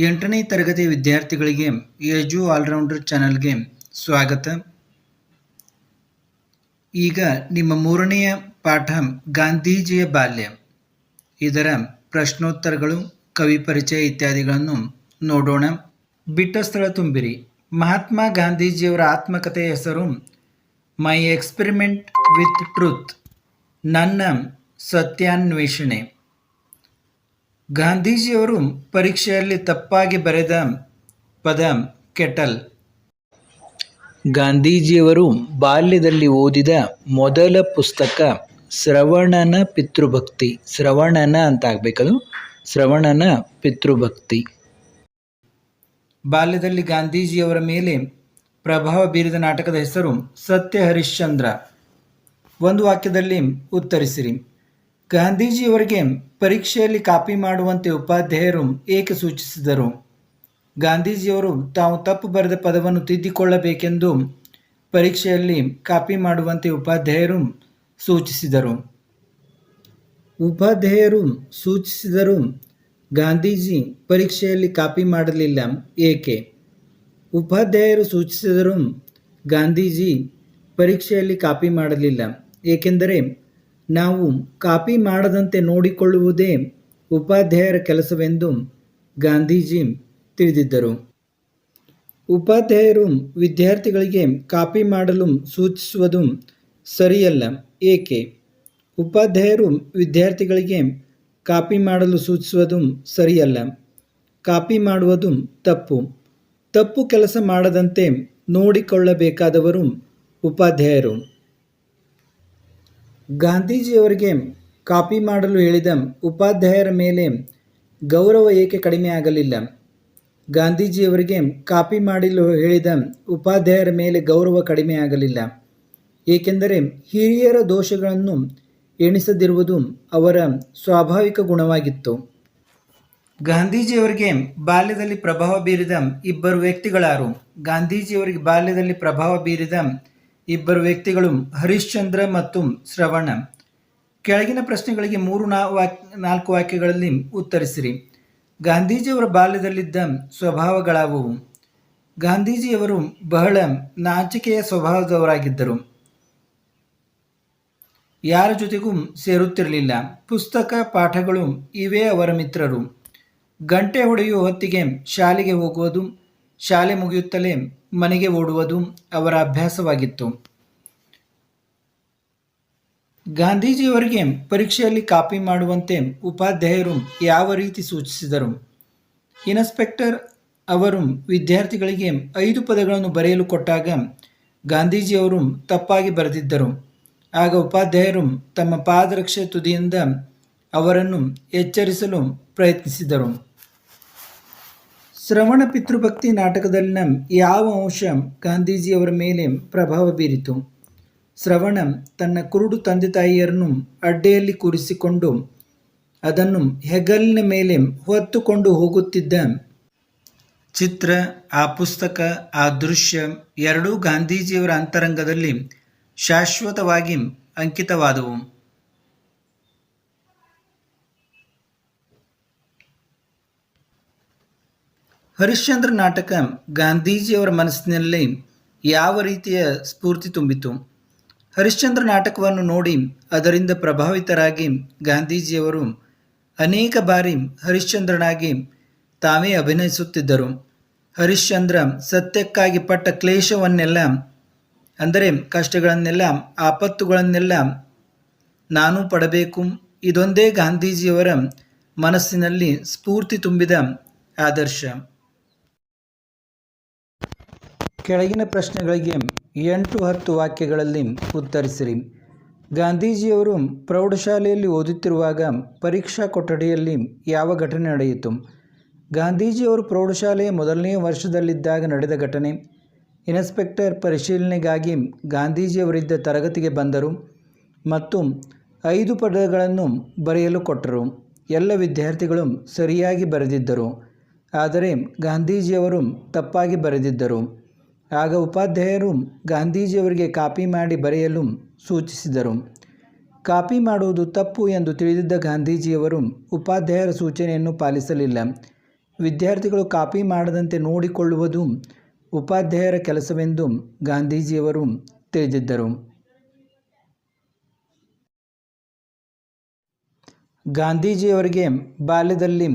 ಎಂಟನೇ ತರಗತಿ ವಿದ್ಯಾರ್ಥಿಗಳಿಗೆ ಎಜು ಆಲ್ರೌಂಡರ್ ಚಾನಲ್ಗೆ ಸ್ವಾಗತ. ಈಗ ನಿಮ್ಮ ಮೂರನೆಯ ಪಾಠ ಗಾಂಧೀಜಿಯ ಬಾಲ್ಯ. ಇದರ ಪ್ರಶ್ನೋತ್ತರಗಳು, ಕವಿ ಪರಿಚಯ ಇತ್ಯಾದಿಗಳನ್ನು ನೋಡೋಣ. ಬಿಟ್ಟ ಸ್ಥಳ ತುಂಬಿರಿ. ಮಹಾತ್ಮ ಗಾಂಧೀಜಿಯವರ ಆತ್ಮಕಥೆಯ ಹೆಸರು, ಮೈ ಎಕ್ಸ್ಪೆರಿಮೆಂಟ್ ವಿತ್ ಟ್ರೂತ್ ನನ್ನ ಸತ್ಯಾನ್ವೇಷಣೆ. ಗಾಂಧೀಜಿಯವರು ಪರೀಕ್ಷೆಯಲ್ಲಿ ತಪ್ಪಾಗಿ ಬರೆದ ಪದ ಕೆಟಲ್. ಗಾಂಧೀಜಿಯವರು ಬಾಲ್ಯದಲ್ಲಿ ಓದಿದ ಮೊದಲ ಪುಸ್ತಕ ಶ್ರವಣನ ಪಿತೃಭಕ್ತಿ. ಶ್ರವಣನ ಅಂತ ಆಗಬೇಕದು ಶ್ರವಣನ ಪಿತೃಭಕ್ತಿ. ಬಾಲ್ಯದಲ್ಲಿ ಗಾಂಧೀಜಿಯವರ ಮೇಲೆ ಪ್ರಭಾವ ಬೀರಿದ ನಾಟಕದ ಹೆಸರು ಸತ್ಯ ಹರಿಶ್ಚಂದ್ರ ಒಂದು ವಾಕ್ಯದಲ್ಲಿ ಉತ್ತರಿಸಿರಿ. ಗಾಂಧೀಜಿಯವರಿಗೆ ಪರೀಕ್ಷೆಯಲ್ಲಿ ಕಾಪಿ ಮಾಡುವಂತೆ ಉಪಾಧ್ಯಾಯರು ಏಕೆ ಸೂಚಿಸಿದರು? ಗಾಂಧೀಜಿಯವರು ತಾವು ತಪ್ಪು ಬರೆದ ಪದವನ್ನು ತಿದ್ದಿಕೊಳ್ಳಬೇಕೆಂದು ಪರೀಕ್ಷೆಯಲ್ಲಿ ಕಾಪಿ ಮಾಡುವಂತೆ ಉಪಾಧ್ಯಾಯರು ಸೂಚಿಸಿದರು. ಉಪಾಧ್ಯಾಯರು ಸೂಚಿಸಿದರು, ಗಾಂಧೀಜಿ ಪರೀಕ್ಷೆಯಲ್ಲಿ ಕಾಪಿ ಮಾಡಲಿಲ್ಲ. ಏಕೆ? ಉಪಾಧ್ಯಾಯರು ಸೂಚಿಸಿದರು, ಗಾಂಧೀಜಿ ಪರೀಕ್ಷೆಯಲ್ಲಿ ಕಾಪಿ ಮಾಡಲಿಲ್ಲ. ಏಕೆಂದರೆ ನಾವು ಕಾಪಿ ಮಾಡದಂತೆ ನೋಡಿಕೊಳ್ಳುವುದೇ ಉಪಾಧ್ಯಾಯರ ಕೆಲಸವೆಂದು ಗಾಂಧೀಜಿ ತಿಳಿದಿದ್ದರು. ಉಪಾಧ್ಯಾಯರು ವಿದ್ಯಾರ್ಥಿಗಳಿಗೆ ಕಾಪಿ ಮಾಡಲು ಸೂಚಿಸುವುದು ಸರಿಯಲ್ಲ. ಏಕೆ? ಉಪಾಧ್ಯಾಯರು ವಿದ್ಯಾರ್ಥಿಗಳಿಗೆ ಕಾಪಿ ಮಾಡಲು ಸೂಚಿಸುವುದು ಸರಿಯಲ್ಲ. ಕಾಪಿ ಮಾಡುವುದು ತಪ್ಪು. ತಪ್ಪು ಕೆಲಸ ಮಾಡದಂತೆ ನೋಡಿಕೊಳ್ಳಬೇಕಾದವರು ಉಪಾಧ್ಯಾಯರು. ಗಾಂಧೀಜಿಯವರಿಗೆ ಕಾಪಿ ಮಾಡಲು ಹೇಳಿದ ಉಪಾಧ್ಯಾಯರ ಮೇಲೆ ಗೌರವ ಏಕೆ ಕಡಿಮೆ ಆಗಲಿಲ್ಲ? ಗಾಂಧೀಜಿಯವರಿಗೆ ಕಾಪಿ ಮಾಡಲು ಹೇಳಿದ ಉಪಾಧ್ಯಾಯರ ಮೇಲೆ ಗೌರವ ಕಡಿಮೆ ಆಗಲಿಲ್ಲ. ಏಕೆಂದರೆ ಹಿರಿಯರ ದೋಷಗಳನ್ನು ಎಣಿಸದಿರುವುದು ಅವರ ಸ್ವಾಭಾವಿಕ ಗುಣವಾಗಿತ್ತು. ಗಾಂಧೀಜಿಯವರಿಗೆ ಬಾಲ್ಯದಲ್ಲಿ ಪ್ರಭಾವ ಬೀರಿದ ಇಬ್ಬರು ವ್ಯಕ್ತಿಗಳಾರು. ಗಾಂಧೀಜಿಯವರಿಗೆ ಬಾಲ್ಯದಲ್ಲಿ ಪ್ರಭಾವ ಬೀರಿದ ಇಬ್ಬರು ವ್ಯಕ್ತಿಗಳು ಹರಿಶ್ಚಂದ್ರ ಮತ್ತು ಶ್ರವಣ. ಕೆಳಗಿನ ಪ್ರಶ್ನೆಗಳಿಗೆ ಮೂರು ನಾ ವಾಕ್, ನಾಲ್ಕು ವಾಕ್ಯಗಳಲ್ಲಿ ಉತ್ತರಿಸಿರಿ. ಗಾಂಧೀಜಿಯವರ ಬಾಲ್ಯದಲ್ಲಿದ್ದ ಸ್ವಭಾವಗಳಾವುವು? ಗಾಂಧೀಜಿಯವರು ಬಹಳ ನಾಚಿಕೆಯ ಸ್ವಭಾವದವರಾಗಿದ್ದರು. ಯಾರ ಜೊತೆಗೂ ಸೇರುತ್ತಿರಲಿಲ್ಲ. ಪುಸ್ತಕ ಪಾಠಗಳು ಇವೇ ಅವರ ಮಿತ್ರರು. ಗಂಟೆ ಹೊಡೆಯುವ ಹೊತ್ತಿಗೆ ಶಾಲೆಗೆ ಹೋಗುವುದು, ಶಾಲೆ ಮುಗಿಯುತ್ತಲೇ ಮನೆಗೆ ಓಡುವುದು ಅವರ ಅಭ್ಯಾಸವಾಗಿತ್ತು. ಗಾಂಧೀಜಿಯವರಿಗೆ ಪರೀಕ್ಷೆಯಲ್ಲಿ ಕಾಪಿ ಮಾಡುವಂತೆ ಉಪಾಧ್ಯಾಯರು ಯಾವ ರೀತಿ ಸೂಚಿಸಿದರು? ಇನ್ಸ್ಪೆಕ್ಟರ್ ಅವರು ವಿದ್ಯಾರ್ಥಿಗಳಿಗೆ ಐದು ಪದಗಳನ್ನು ಬರೆಯಲು ಕೊಟ್ಟಾಗ ಗಾಂಧೀಜಿಯವರು ತಪ್ಪಾಗಿ ಬರೆದಿದ್ದರು. ಆಗ ಉಪಾಧ್ಯಾಯರು ತಮ್ಮ ಪಾದರಕ್ಷೆ ತುದಿಯಿಂದ ಅವರನ್ನು ಎಚ್ಚರಿಸಲು ಪ್ರಯತ್ನಿಸಿದರು. ಶ್ರವಣ ಪಿತೃಭಕ್ತಿ ನಾಟಕದಲ್ಲಿನ ಯಾವ ಅಂಶ ಗಾಂಧೀಜಿಯವರ ಮೇಲೆ ಪ್ರಭಾವ ಬೀರಿತು? ಶ್ರವಣ ತನ್ನ ಕುರುಡು ತಂದೆ ತಾಯಿಯರನ್ನು ಅಡ್ಡೆಯಲ್ಲಿ ಕೂರಿಸಿಕೊಂಡು ಅದನ್ನು ಹೆಗಲಿನ ಮೇಲೆ ಹೊತ್ತುಕೊಂಡು ಹೋಗುತ್ತಿದ್ದ ಚಿತ್ರ, ಆ ಪುಸ್ತಕ, ಆ ದೃಶ್ಯ ಎರಡೂ ಗಾಂಧೀಜಿಯವರ ಅಂತರಂಗದಲ್ಲಿ ಶಾಶ್ವತವಾಗಿ ಅಂಕಿತವಾದವು. ಹರಿಶ್ಚಂದ್ರ ನಾಟಕ ಗಾಂಧೀಜಿಯವರ ಮನಸ್ಸಿನಲ್ಲಿ ಯಾವ ರೀತಿಯ ಸ್ಫೂರ್ತಿ ತುಂಬಿತು? ಹರಿಶ್ಚಂದ್ರ ನಾಟಕವನ್ನು ನೋಡಿ ಅದರಿಂದ ಪ್ರಭಾವಿತರಾಗಿ ಗಾಂಧೀಜಿಯವರು ಅನೇಕ ಬಾರಿ ಹರಿಶ್ಚಂದ್ರನಾಗಿ ತಾವೇ ಅಭಿನಯಿಸುತ್ತಿದ್ದರು. ಹರಿಶ್ಚಂದ್ರ ಸತ್ಯಕ್ಕಾಗಿ ಪಟ್ಟ ಕ್ಲೇಶವನ್ನೆಲ್ಲ, ಅಂದರೆ ಕಷ್ಟಗಳನ್ನೆಲ್ಲ, ಆಪತ್ತುಗಳನ್ನೆಲ್ಲ ನಾನು ಪಡಬೇಕು. ಇದೊಂದೇ ಗಾಂಧೀಜಿಯವರ ಮನಸ್ಸಿನಲ್ಲಿ ಸ್ಫೂರ್ತಿ ತುಂಬಿದ ಆದರ್ಶ. ಕೆಳಗಿನ ಪ್ರಶ್ನೆಗಳಿಗೆ ಎಂಟು ಹತ್ತು ವಾಕ್ಯಗಳಲ್ಲಿ ಉತ್ತರಿಸಿರಿ. ಗಾಂಧೀಜಿಯವರು ಪ್ರೌಢಶಾಲೆಯಲ್ಲಿ ಓದುತ್ತಿರುವಾಗ ಪರೀಕ್ಷಾ ಕೊಠಡಿಯಲ್ಲಿ ಯಾವ ಘಟನೆ ನಡೆಯಿತು? ಗಾಂಧೀಜಿಯವರು ಪ್ರೌಢಶಾಲೆಯ ಮೊದಲನೆಯ ವರ್ಷದಲ್ಲಿದ್ದಾಗ ನಡೆದ ಘಟನೆ. ಇನ್ಸ್ಪೆಕ್ಟರ್ ಪರಿಶೀಲನೆಗಾಗಿ ಗಾಂಧೀಜಿಯವರಿದ್ದ ತರಗತಿಗೆ ಬಂದರು ಮತ್ತು ಐದು ಪದಗಳನ್ನು ಬರೆಯಲು ಕೊಟ್ಟರು. ಎಲ್ಲ ವಿದ್ಯಾರ್ಥಿಗಳು ಸರಿಯಾಗಿ ಬರೆದಿದ್ದರು, ಆದರೆ ಗಾಂಧೀಜಿಯವರು ತಪ್ಪಾಗಿ ಬರೆದಿದ್ದರು. ಆಗ ಉಪಾಧ್ಯಾಯರು ಗಾಂಧೀಜಿಯವರಿಗೆ ಕಾಪಿ ಮಾಡಿ ಬರೆಯಲು ಸೂಚಿಸಿದರು. ಕಾಪಿ ಮಾಡುವುದು ತಪ್ಪು ಎಂದು ತಿಳಿದಿದ್ದ ಗಾಂಧೀಜಿಯವರು ಉಪಾಧ್ಯಾಯರ ಸೂಚನೆಯನ್ನು ಪಾಲಿಸಲಿಲ್ಲ. ವಿದ್ಯಾರ್ಥಿಗಳು ಕಾಪಿ ಮಾಡದಂತೆ ನೋಡಿಕೊಳ್ಳುವುದು ಉಪಾಧ್ಯಾಯರ ಕೆಲಸವೆಂದು ಗಾಂಧೀಜಿಯವರು ತಿಳಿದಿದ್ದರು. ಗಾಂಧೀಜಿಯವರಿಗೆ ಬಾಲ್ಯದಲ್ಲಿ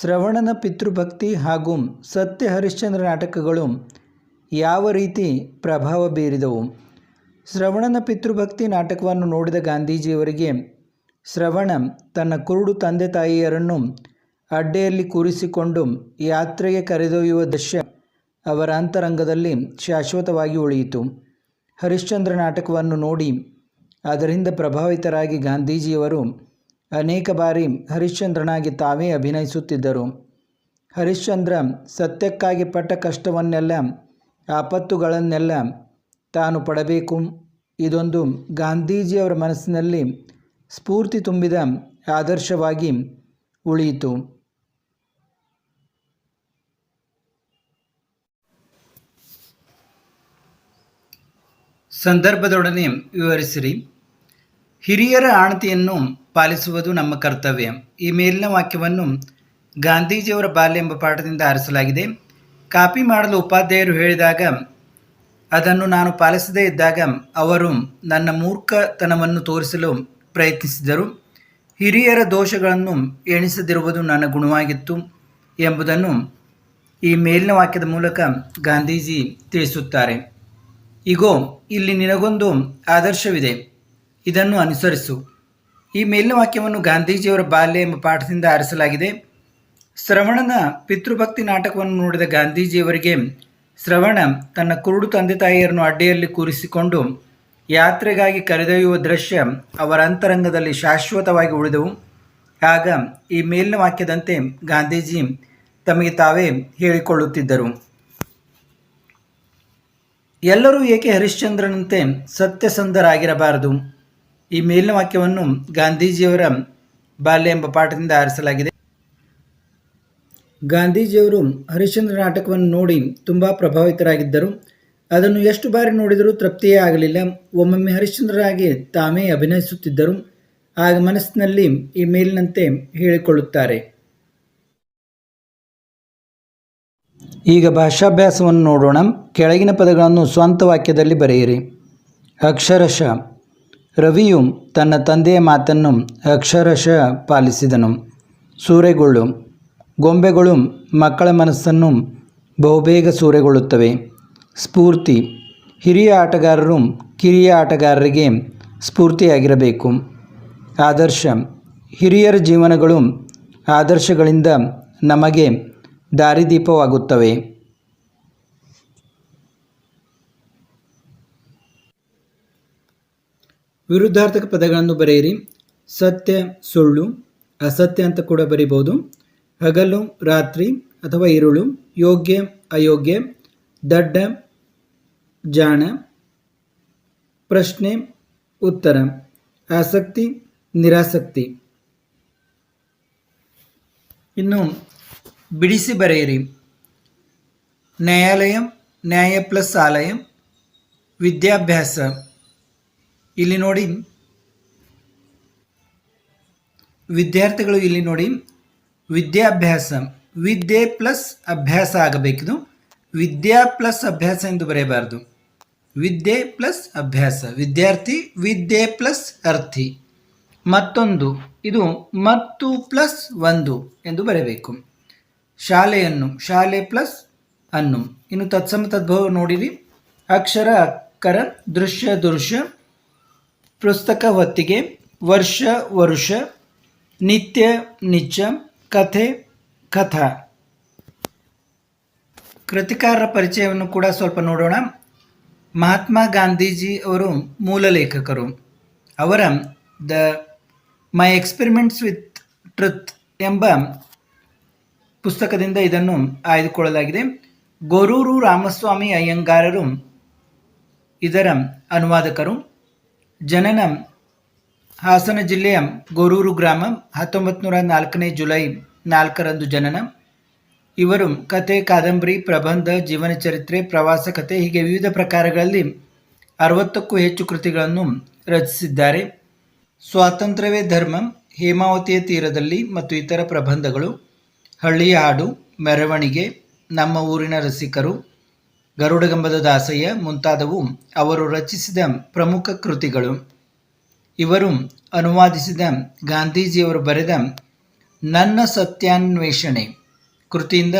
ಶ್ರವಣನ ಪಿತೃಭಕ್ತಿ ಹಾಗೂ ಸತ್ಯ ಹರಿಶ್ಚಂದ್ರ ನಾಟಕಗಳು ಯಾವ ರೀತಿ ಪ್ರಭಾವ ಬೀರಿದವು? ಶ್ರವಣನ ಪಿತೃಭಕ್ತಿ ನಾಟಕವನ್ನು ನೋಡಿದ ಗಾಂಧೀಜಿಯವರಿಗೆ ಶ್ರವಣ ತನ್ನ ಕುರುಡು ತಂದೆ ತಾಯಿಯರನ್ನು ಅಡ್ಡೆಯಲ್ಲಿ ಕೂರಿಸಿಕೊಂಡು ಯಾತ್ರೆಗೆ ಕರೆದೊಯ್ಯುವ ದೃಶ್ಯ ಅವರ ಅಂತರಂಗದಲ್ಲಿ ಶಾಶ್ವತವಾಗಿ ಉಳಿಯಿತು. ಹರಿಶ್ಚಂದ್ರ ನಾಟಕವನ್ನು ನೋಡಿ ಅದರಿಂದ ಪ್ರಭಾವಿತರಾಗಿ ಗಾಂಧೀಜಿಯವರು ಅನೇಕ ಬಾರಿ ಹರಿಶ್ಚಂದ್ರನಾಗಿ ತಾವೇ ಅಭಿನಯಿಸುತ್ತಿದ್ದರು. ಹರಿಶ್ಚಂದ್ರ ಸತ್ಯಕ್ಕಾಗಿ ಪಟ್ಟ ಕಷ್ಟವನ್ನೆಲ್ಲ ಆಪತ್ತುಗಳನ್ನೆಲ್ಲ ತಾನು ಪಡಬೇಕು. ಇದೊಂದು ಗಾಂಧೀಜಿಯವರ ಮನಸ್ಸಿನಲ್ಲಿ ಸ್ಫೂರ್ತಿ ತುಂಬಿದ ಆದರ್ಶವಾಗಿ ಉಳಿಯಿತು. ಸಂದರ್ಭದೊಡನೆ ವಿವರಿಸಿರಿ. ಹಿರಿಯರ ಆಣತಿಯನ್ನು ಪಾಲಿಸುವುದು ನಮ್ಮ ಕರ್ತವ್ಯ. ಈ ಮೇಲಿನ ವಾಕ್ಯವನ್ನು ಗಾಂಧೀಜಿಯವರ ಬಾಲ್ಯ ಎಂಬ ಪಾಠದಿಂದ ಆರಿಸಲಾಗಿದೆ. ಕಾಪಿ ಮಾಡಲು ಉಪಾಧ್ಯಾಯರು ಹೇಳಿದಾಗ, ಅದನ್ನು ನಾನು ಪಾಲಿಸದೇ ಇದ್ದಾಗ ಅವರು ನನ್ನ ಮೂರ್ಖತನವನ್ನು ತೋರಿಸಲು ಪ್ರಯತ್ನಿಸಿದರು. ಹಿರಿಯರ ದೋಷಗಳನ್ನು ಎಣಿಸದಿರುವುದು ನನ್ನ ಗುಣವಾಗಿತ್ತು ಎಂಬುದನ್ನು ಈ ಮೇಲಿನ ವಾಕ್ಯದ ಮೂಲಕ ಗಾಂಧೀಜಿ ತಿಳಿಸುತ್ತಾರೆ. ಇಗೋ, ಇಲ್ಲಿ ನಿನಗೊಂದು ಆದರ್ಶವಿದೆ, ಇದನ್ನು ಅನುಸರಿಸು. ಈ ಮೇಲಿನ ವಾಕ್ಯವನ್ನು ಗಾಂಧೀಜಿಯವರ ಬಾಲ್ಯ ಎಂಬ ಪಾಠದಿಂದ ಆರಿಸಲಾಗಿದೆ. ಶ್ರವಣನ ಪಿತೃಭಕ್ತಿ ನಾಟಕವನ್ನು ನೋಡಿದ ಗಾಂಧೀಜಿಯವರಿಗೆ ಶ್ರವಣ ತನ್ನ ಕುರುಡು ತಂದೆ ತಾಯಿಯರನ್ನು ಅಡ್ಡೆಯಲ್ಲಿ ಕೂರಿಸಿಕೊಂಡು ಯಾತ್ರೆಗಾಗಿ ಕರೆದೊಯ್ಯುವ ದೃಶ್ಯ ಅವರ ಅಂತರಂಗದಲ್ಲಿ ಶಾಶ್ವತವಾಗಿ ಉಳಿದವು. ಆಗ ಈ ಮೇಲಿನ ವಾಕ್ಯದಂತೆ ಗಾಂಧೀಜಿ ತಮಗೆ ತಾವೇ ಹೇಳಿಕೊಳ್ಳುತ್ತಿದ್ದರು. ಎಲ್ಲರೂ ಏಕೆ ಹರಿಶ್ಚಂದ್ರನಂತೆ ಸತ್ಯಸಂಧರಾಗಿರಬಾರದು? ಈ ಮೇಲಿನ ವಾಕ್ಯವನ್ನು ಗಾಂಧೀಜಿಯವರ ಬಾಲ್ಯ ಎಂಬ ಪಾಠದಿಂದ ಆರಿಸಲಾಗಿದೆ. ಗಾಂಧೀಜಿಯವರು ಹರಿಶ್ಚಂದ್ರ ನಾಟಕವನ್ನು ನೋಡಿ ತುಂಬ ಪ್ರಭಾವಿತರಾಗಿದ್ದರು. ಅದನ್ನು ಎಷ್ಟು ಬಾರಿ ನೋಡಿದರೂ ತೃಪ್ತಿಯೇ ಆಗಲಿಲ್ಲ. ಒಮ್ಮೊಮ್ಮೆ ಹರಿಶ್ಚಂದ್ರರಾಗಿ ತಾವೇ ಅಭಿನಯಿಸುತ್ತಿದ್ದರು. ಆಗ ಮನಸ್ಸಿನಲ್ಲಿ ಈ ಮೇಲಿನಂತೆ ಹೇಳಿಕೊಳ್ಳುತ್ತಾರೆ. ಈಗ ಭಾಷಾಭ್ಯಾಸವನ್ನು ನೋಡೋಣ. ಕೆಳಗಿನ ಪದಗಳನ್ನು ಸ್ವಂತ ವಾಕ್ಯದಲ್ಲಿ ಬರೆಯಿರಿ. ಅಕ್ಷರಶಃ. ರವಿಯು ತನ್ನ ತಂದೆಯ ಮಾತನ್ನು ಅಕ್ಷರಶಃ ಪಾಲಿಸಿದನು. ಸೂರೆಗೊಳ್ಳು. ಗೊಂಬೆಗಳು ಮಕ್ಕಳ ಮನಸ್ಸನ್ನು ಬಹುಬೇಗ ಸೂರೆಗೊಳ್ಳುತ್ತವೆ. ಸ್ಫೂರ್ತಿ. ಹಿರಿಯ ಆಟಗಾರರು ಕಿರಿಯ ಆಟಗಾರರಿಗೆ ಸ್ಫೂರ್ತಿಯಾಗಿರಬೇಕು. ಆದರ್ಶ. ಹಿರಿಯರ ಜೀವನಗಳು ಆದರ್ಶಗಳಿಂದ ನಮಗೆ ದಾರಿದೀಪವಾಗುತ್ತವೆ. ವಿರುದ್ಧಾರ್ಥಕ ಪದಗಳನ್ನು ಬರೆಯಿರಿ. ಸತ್ಯ, ಸುಳ್ಳು, ಅಸತ್ಯ ಅಂತ ಕೂಡ ಬರೀಬೋದು. ಹಗಲು, ರಾತ್ರಿ ಅಥವಾ ಇರುಳು, ಯೋಗ್ಯ, ಅಯೋಗ್ಯ, ದಡ್ಡ, ಜಾಣ, ಪ್ರಶ್ನೆ, ಉತ್ತರ, ಆಸಕ್ತಿ, ನಿರಾಸಕ್ತಿ. ಇನ್ನು ಬಿಡಿಸಿ ಬರೆಯಿರಿ. ನ್ಯಾಯಾಲಯ, ನ್ಯಾಯ ಪ್ಲಸ್ ಆಲಯಂ, ವಿದ್ಯಾಭ್ಯಾಸ. ಇಲ್ಲಿ ನೋಡಿ. ವಿದ್ಯಾರ್ಥಿಗಳು ಇಲ್ಲಿ ನೋಡಿ. ವಿದ್ಯಾಭ್ಯಾಸ, ವಿದ್ಯೆ ಪ್ಲಸ್ ಅಭ್ಯಾಸ ಆಗಬೇಕಿದು ವಿದ್ಯಾ ಪ್ಲಸ್ ಅಭ್ಯಾಸ ಎಂದು ಬರೆಯಬಾರದು. ವಿದ್ಯೆ ಪ್ಲಸ್ ಅಭ್ಯಾಸ, ವಿದ್ಯಾರ್ಥಿ ವಿದ್ಯೆ ಪ್ಲಸ್ ಅರ್ಥಿ. ಮತ್ತೊಂದು, ಇದು ಮತ್ತು ಪ್ಲಸ್ ಒಂದು ಎಂದು ಬರೆಯಬೇಕು. ಶಾಲೆಯನ್ನು, ಶಾಲೆ ಪ್ಲಸ್ ಅನ್ನು. ಇನ್ನು ತತ್ಸಮ ತದ್ಭವ ನೋಡಿರಿ. ಅಕ್ಷರ, ಅಕ್ಕರ, ದೃಶ್ಯ ದೃಶ್ಯ, ಪುಸ್ತಕ ಹೊತ್ತಿಗೆ, ವರ್ಷ, ವರುಷ, ನಿತ್ಯ ನಿತ್ಯ ಕಥೆ, ಕಥಾ. ಕೃತಿಕಾರರ ಪರಿಚಯವನ್ನು ಕೂಡ ಸ್ವಲ್ಪ ನೋಡೋಣ. ಮಹಾತ್ಮ ಗಾಂಧೀಜಿ ಅವರು ಮೂಲ ಲೇಖಕರು. ಅವರ the my experiments with truth ಎಂಬ ಪುಸ್ತಕದಿಂದ ಇದನ್ನು ಆಯ್ದುಕೊಳ್ಳಲಾಗಿದೆ. ಗೊರೂರು ರಾಮಸ್ವಾಮಿ ಅಯ್ಯಂಗಾರರು ಇದರ ಅನುವಾದಕರು. ಜನನ ಹಾಸನ ಜಿಲ್ಲೆಯ ಗೊರೂರು ಗ್ರಾಮ ಹತ್ತೊಂಬತ್ತು ನೂರ ನಾಲ್ಕನೇ ಜುಲೈ ನಾಲ್ಕರಂದು ಜನನ. ಇವರು ಕತೆ, ಕಾದಂಬರಿ, ಪ್ರಬಂಧ, ಜೀವನ ಚರಿತ್ರೆ, ಪ್ರವಾಸ ಕತೆ, ಹೀಗೆ ವಿವಿಧ ಪ್ರಕಾರಗಳಲ್ಲಿ ಅರವತ್ತಕ್ಕೂ ಹೆಚ್ಚು ಕೃತಿಗಳನ್ನು ರಚಿಸಿದ್ದಾರೆ. ಸ್ವಾತಂತ್ರ್ಯವೇ ಧರ್ಮ, ಹೇಮಾವತಿಯ ತೀರದಲ್ಲಿ ಮತ್ತು ಇತರ ಪ್ರಬಂಧಗಳು, ಹಳ್ಳಿಯ ಹಾಡು, ಮೆರವಣಿಗೆ, ನಮ್ಮ ಊರಿನ ರಸಿಕರು, ಗರುಡಗಂಬದ ದಾಸಯ್ಯ ಮುಂತಾದವು ಅವರು ರಚಿಸಿದ ಪ್ರಮುಖ ಕೃತಿಗಳು. ಇವರು ಅನುವಾದಿಸಿದ ಗಾಂಧೀಜಿಯವರು ಬರೆದ ನನ್ನ ಸತ್ಯಾನ್ವೇಷಣೆ ಕೃತಿಯಿಂದ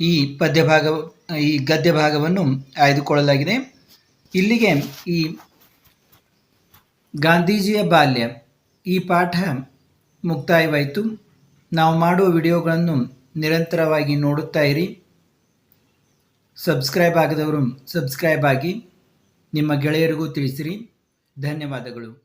ಈ ಪದ್ಯಭಾಗ, ಈ ಗದ್ಯ ಭಾಗವನ್ನು ಆಯ್ದುಕೊಳ್ಳಲಾಗಿದೆ. ಇಲ್ಲಿಗೆ ಈ ಗಾಂಧೀಜಿಯ ಬಾಲ್ಯ, ಈ ಪಾಠ ಮುಕ್ತಾಯವಾಯಿತು. ನಾವು ಮಾಡುವ ವಿಡಿಯೋಗಳನ್ನು ನಿರಂತರವಾಗಿ ನೋಡುತ್ತಾ ಇರಿ. ಸಬ್ಸ್ಕ್ರೈಬ್ ಆಗದವರು ಸಬ್ಸ್ಕ್ರೈಬ್ ಆಗಿ, ನಿಮ್ಮ ಗೆಳೆಯರಿಗೂ ತಿಳಿಸಿರಿ. ಧನ್ಯವಾದಗಳು.